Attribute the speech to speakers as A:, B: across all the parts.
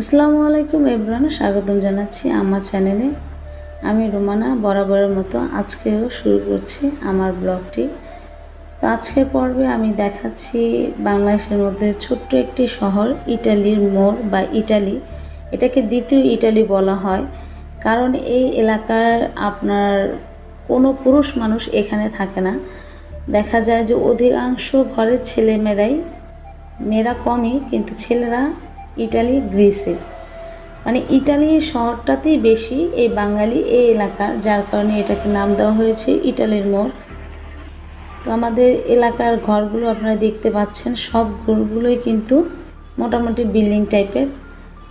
A: আসসালামু আলাইকুম এভরান স্বাগতম জানাচ্ছি আমার চ্যানেলে। আমি রোমানা, বরাবরের মতো আজকেও শুরু করছি আমার ব্লগটি। তো আজকের পর্বে আমি দেখাচ্ছি বাংলাদেশের মধ্যে ছোট্ট একটি শহর, ইটালির মোড় বা ইটালি। এটাকে দ্বিতীয় ইটালি বলা হয়, কারণ এই এলাকার আপনার কোনো পুরুষ মানুষ এখানে থাকে না। দেখা যায় যে অধিকাংশ ঘরের ছেলেমেয়েরাই, মেয়েরা কমই, কিন্তু ছেলেরা ইটালি, গ্রিসে। মানে ইটালি শহরটাতেই বেশি, এই বাঙালি এই এলাকার, যার কারণে এটাকে নাম দেওয়া হয়েছে ইটালির মোড়। তো আমাদের এলাকার ঘরগুলো আপনারা দেখতে পাচ্ছেন, সব ঘরগুলোই কিন্তু মোটামুটি বিল্ডিং টাইপের।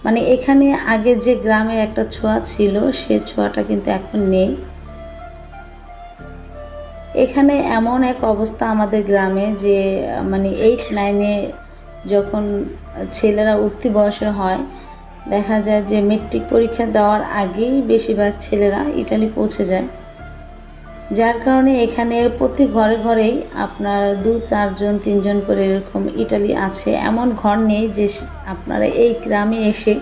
A: মানে এখানে আগে যে গ্রামের একটা ছোঁয়া ছিল, সে ছোঁয়াটা কিন্তু এখন নেই। এখানে এমন এক অবস্থা আমাদের গ্রামে যে মানে এইট নাইনে যখন ছেলেরা উঠতি বয়সের হয়, দেখা যায় যে মেট্রিক পরীক্ষা দেওয়ার আগেই বেশিরভাগ ছেলেরা ইটালি পৌঁছে যায়। যার কারণে এখানে প্রতি ঘরে ঘরেই আপনার দু, চারজন, তিনজন করে এরকম ইটালি আছে। এমন ঘর নেই যে আপনারা এই গ্রামে এসে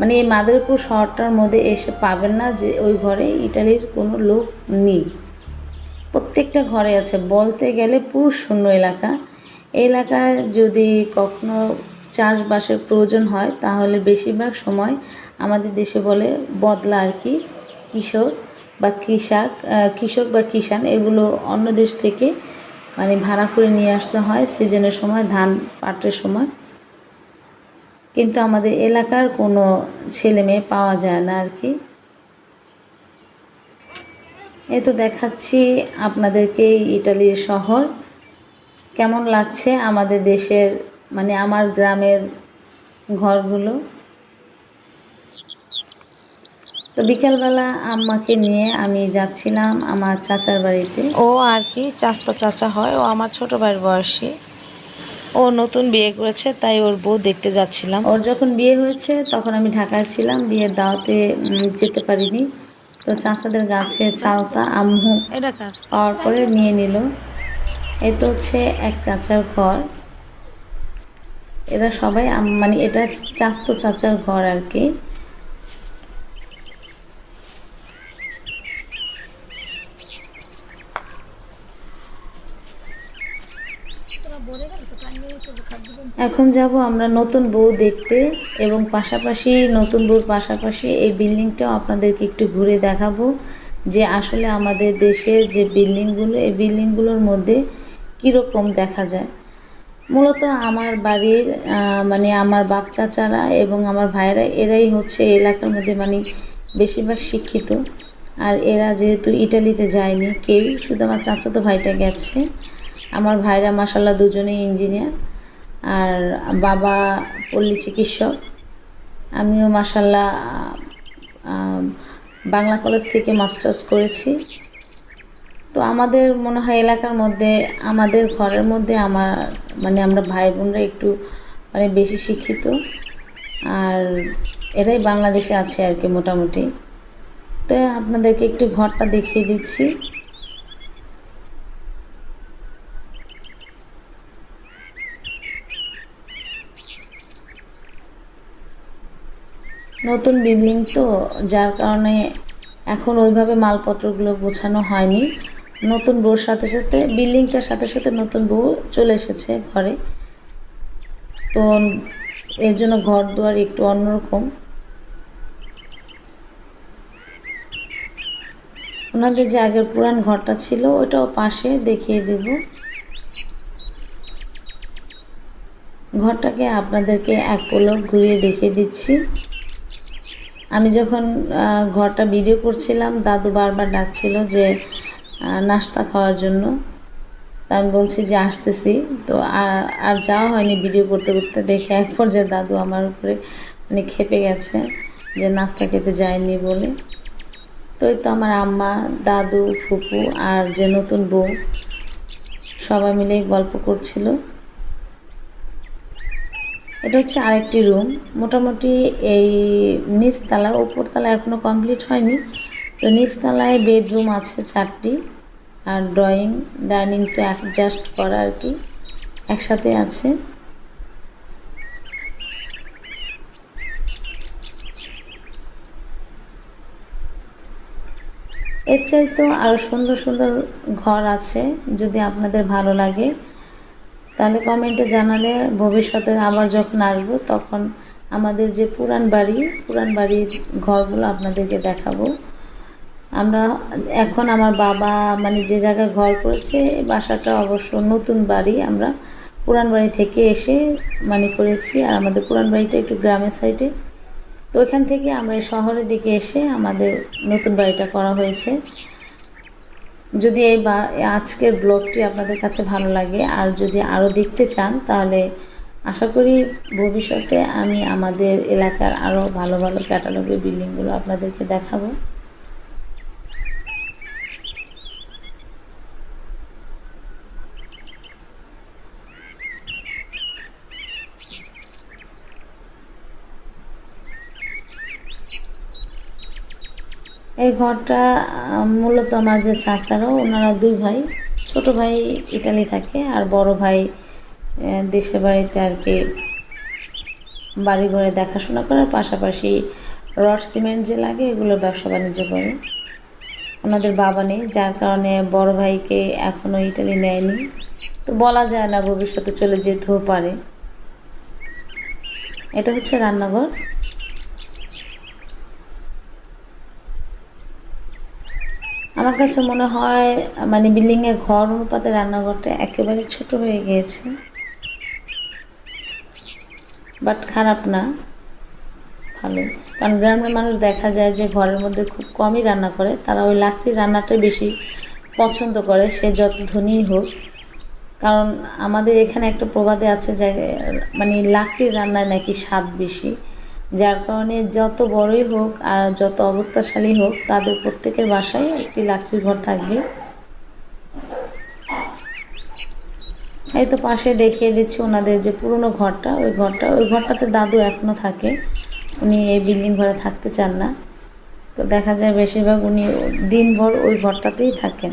A: মানে এই মাদারীপুর শহরটার মধ্যে এসে পাবেন না যে ওই ঘরে ইটালির কোনো লোক নেই। প্রত্যেকটা ঘরে আছে। বলতে গেলে পুরুষ শূন্য এলাকা। এলাকায় যদি কখনো চাষবাসের প্রয়োজন হয়, তাহলে বেশিরভাগ সময় আমাদের দেশে বলে বদলা আর কি, কৃষক বা কৃষক কৃষক বা কিষান এগুলো অন্য দেশ থেকে মানে ভাড়া করে নিয়ে আসতে হয় সিজনের সময়, ধান পাটের সময়। কিন্তু আমাদের এলাকার কোনো ছেলে মেয়ে পাওয়া যায় না আর কি। এ তো দেখাচ্ছি আপনাদেরকে ইটালির শহর। কেমন লাগছে আমাদের দেশের মানে আমার গ্রামের ঘরগুলো? তো বিকালবেলা আম্মাকে নিয়ে আমি যাচ্ছিলাম আমার চাচার বাড়িতে। ও আর কি চাস্তা চাচা হয়। ও আমার ছোট ভাইয়ের বয়সী। ও নতুন বিয়ে করেছে তাই ওর বউ দেখতে যাচ্ছিলাম। ওর যখন বিয়ে হয়েছে তখন আমি ঢাকায় ছিলাম। বিয়ের দাওয়াতে যেতে পারিনি। তো চাচাদের গাছে চালটা আম্মু পাওয়ার পরে নিয়ে নিল। এ তো হচ্ছে এক চাচার ঘর। এরা সবাই মানে এটা চাস্তো চাচার ঘর আর কি। এখন যাব আমরা নতুন বউ দেখতে এবং পাশাপাশি, নতুন বউর পাশাপাশি এই বিল্ডিংটাও আপনাদেরকে একটু ঘুরে দেখাবো যে আসলে আমাদের দেশের যে বিল্ডিংগুলো, এই বিল্ডিংগুলোর মধ্যে কীরকম দেখা যায়? মূলত আমার বাড়ির মানে আমার বাপ চাচারা এবং আমার ভাইয়েরা এরাই হচ্ছে এলাকার মধ্যে মানে বেশিরভাগ শিক্ষিত। আর এরা যেহেতু ইটালিতে যায়নি, কেউ, শুধু আমার চাচাতো ভাইটা গেছে। আমার ভাইরা মাসাল্লাহ দুজনেই ইঞ্জিনিয়ার। আর বাবা পল্লী চিকিৎসক। আমিও মাসাল্লাহ বাংলা কলেজ থেকে মাস্টার্স করেছি। তো আমাদের মনে হয় এলাকার মধ্যে, আমাদের ঘরের মধ্যে আমার মানে আমরা ভাই বোনরা একটু মানে বেশি শিক্ষিত। আর এরাই বাংলাদেশে আছে আর কি মোটামুটি। তো আপনাদেরকে একটু ঘরটা দেখিয়ে দিচ্ছি। নতুন বিল্ডিং তো, যার কারণে এখন ওইভাবে মালপত্রগুলো গোছানো হয়নি। নতুন বউর সাথে সাথে, বিল্ডিংটার সাথে সাথে নতুন বউ চলে এসেছে ঘরে। তো এর জন্য ঘর দুয়ার একটু অন্যরকম। ওনাদের যে আগের পুরান ঘরটা ছিল, ওইটাও পাশে দেখিয়ে দেব। ঘরটাকে আপনাদেরকে এক পলক ঘুরিয়ে দেখিয়ে দিচ্ছি। আমি যখন ঘরটা ভিডিও করছিলাম, দাদু বারবার ডাকছিল যে নাস্তা খাওয়ার জন্য। তা আমি বলছি যে আসতেছি। তো আর যাওয়া হয়নি ভিডিও করতে করতে। দেখে এক পর্যায়ে দাদু আমার উপরে মানে খেপে গেছে যে নাস্তা খেতে যায়নি বলে। তো তো আমার আম্মা, দাদু, ফুপু আর যে নতুন বউ সবাই মিলে গল্প করছিল। এটা হচ্ছে আরেকটি রুম মোটামুটি এই নিচতলা, উপরতলা এখনও কমপ্লিট হয়নি। তো নিচতলায় বেডরুম আছে চারটি আর ড্রয়িং ডাইনিং তো অ্যাডজাস্ট করা আর কি, একসাথে আছে। এর চাইতো আরও সুন্দর সুন্দর ঘর আছে, যদি আপনাদের ভালো লাগে, তাহলে কমেন্টে জানালে ভবিষ্যতে আবার যখন আসব তখন আমাদের যে পুরান বাড়ি, পুরান বাড়ির ঘরগুলো আপনাদেরকে দেখাবো। আমরা এখন আমার বাবা মানে যে জায়গায় ঘর করেছে বাসাটা অবশ্য নতুন বাড়ি। আমরা পুরান বাড়ি থেকে এসে মানে করেছি, আর আমাদের পুরান বাড়িটা একটু গ্রামের সাইডে। তো ওইখান থেকে আমরা শহরের দিকে এসে আমাদের নতুন বাড়িটা করা হয়েছে। যদি এই বা, আজকের ব্লগটি আপনাদের কাছে ভালো লাগে, আর যদি আরও দেখতে চান, তাহলে আশা করি ভবিষ্যতে আমি আমাদের এলাকার আরও ভালো ভালো ক্যাটালগের বিল্ডিংগুলো আপনাদেরকে দেখাবো। এই ঘরটা মূলত আমার যে চাচারাও, ওনারা দুই ভাই। ছোট ভাই ইটালি থাকে আর বড় ভাই দেশের বাড়িতে আর কি বাড়ি ঘরে দেখাশোনা করার পাশাপাশি রড সিমেন্ট যে লাগে, এগুলো ব্যবসা বাণিজ্য করে। ওনাদের বাবা নেই, যার কারণে বড় ভাইকে এখনও ইটালি নেয়নি। তো বলা যায় না ভবিষ্যতে চলে যেতেও পারে। এটা হচ্ছে রান্নাঘর। আমার কাছে মনে হয় মানে বিল্ডিংয়ের ঘর, অনুপাতে রান্নাঘরটা একেবারে ছোট হয়ে গিয়েছে। বাট খারাপ না। ভালো। কারণ গ্রামের মানুষ দেখা যায় যে ঘরের মধ্যে খুব কমই রান্না করে। তারা ওই লাকড়ির রান্নাটাই বেশি পছন্দ করে, সে যত ধনীই হোক। কারণ আমাদের এখানে একটা প্রবাদে আছে যে মানে লাকড়ির রান্নায় নাকি স্বাদ বেশি। যার কারণে যত বড়ই হোক আর যত অবস্থাশালী হোক, তাদের প্রত্যেকের বাসায় একটি লাকড়ির ঘর থাকবে। এই তো পাশে দেখিয়ে দিচ্ছি ওনাদের যে পুরনো ঘরটা। ওই ঘরটা ওই ঘরটাতে দাদু এখনও থাকে। উনি এই বিল্ডিং ঘরে থাকতে চান না। তো দেখা যায় বেশিরভাগ উনি দিনভর ওই ঘরটাতেই থাকেন।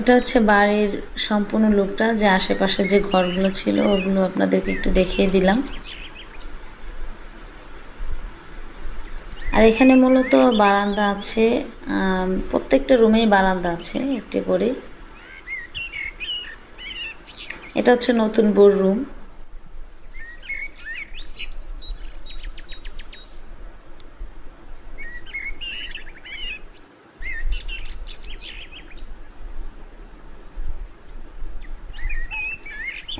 A: এটা হচ্ছে বাড়ির সম্পূর্ণ লুকটা যে আশেপাশে যে ঘরগুলো ছিল, ওগুলো আপনাদেরকে একটু দেখিয়ে দিলাম। আর এখানে মূলত বারান্দা আছে প্রত্যেকটা রুমেই বারান্দা আছে, একটি করে। এটা হচ্ছে নতুন বোর রুম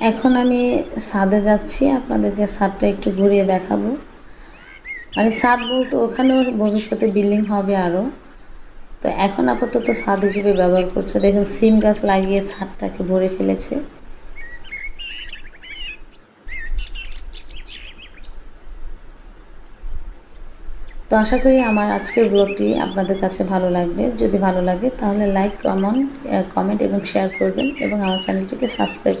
A: এখন আমি ছাদে যাচ্ছি, আপনাদেরকে ছাদটা একটু ঘুরিয়ে দেখাবো। মানে ছাদ বলতে ওখানেও ভবিষ্যতে বিল্ডিং হবে আরও তো এখন আপাতত ছাদ হিসেবে ব্যবহার করছে। দেখুন, সিম গাছ লাগিয়ে ছাদটাকে ভরে ফেলেছে। তো আশা করি আমার আজকের ব্লগটি আপনাদের কাছে ভালো লাগবে। যদি ভালো লাগে, তাহলে লাইক কমেন্ট কমেন্ট এবং শেয়ার করবেন এবং আমার চ্যানেলটিকে সাবস্ক্রাইব